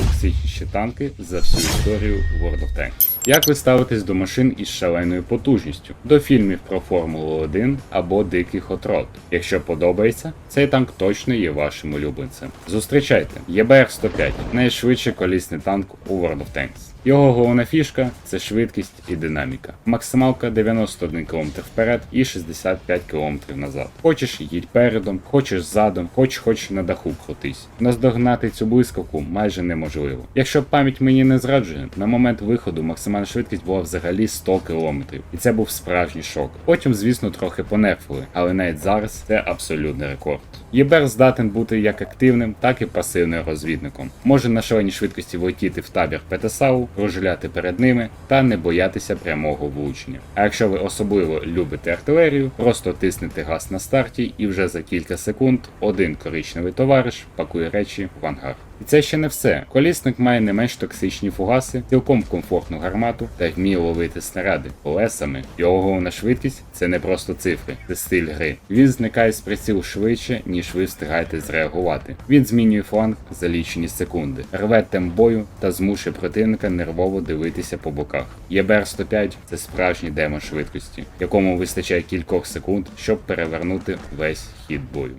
найтоксичніші танки за всю історію World of Tanks. Як ви ставитесь до машин із шаленою потужністю, до фільмів про Формулу 1 або Диких Отрод? Якщо подобається, цей танк точно є вашим улюбленцем. Зустрічайте ЄБР-105, найшвидший колісний танк у World of Tanks. Його головна фішка це швидкість і динаміка. Максималка 91 км вперед і 65 км назад. Хочеш їдь передом, хочеш задом, хоч хоч на даху крутись. Наздогнати цю блискавку майже неможливо. Якщо пам'ять мені не зраджує, на момент виходу максимальна швидкість була взагалі 100 км, і це був справжній шок. Потім, звісно, трохи понерфили, але навіть зараз це абсолютний рекорд. ЄБР здатен бути як активним, так і пасивним розвідником. Може на шаленій швидкості влетіти в табір ПТСАУ, кружляти перед ними та не боятися прямого влучення. А якщо ви особливо любите артилерію, просто тиснете газ на старті і вже за кілька секунд один коричневий товариш пакує речі в ангар. І це ще не все. Колісник має не менш токсичні фугаси, цілком комфортну гармату та вміє ловити снаряди колесами. Його головна швидкість це не просто цифри, це стиль гри. Він зникає з приціл швидше, ніж ви встигаєте зреагувати. Він змінює фланг за лічені секунди, рве темп бою та змушує противника нервово дивитися по боках. ЄБР-105 це справжній демон швидкості, якому вистачає кількох секунд, щоб перевернути весь хід бою.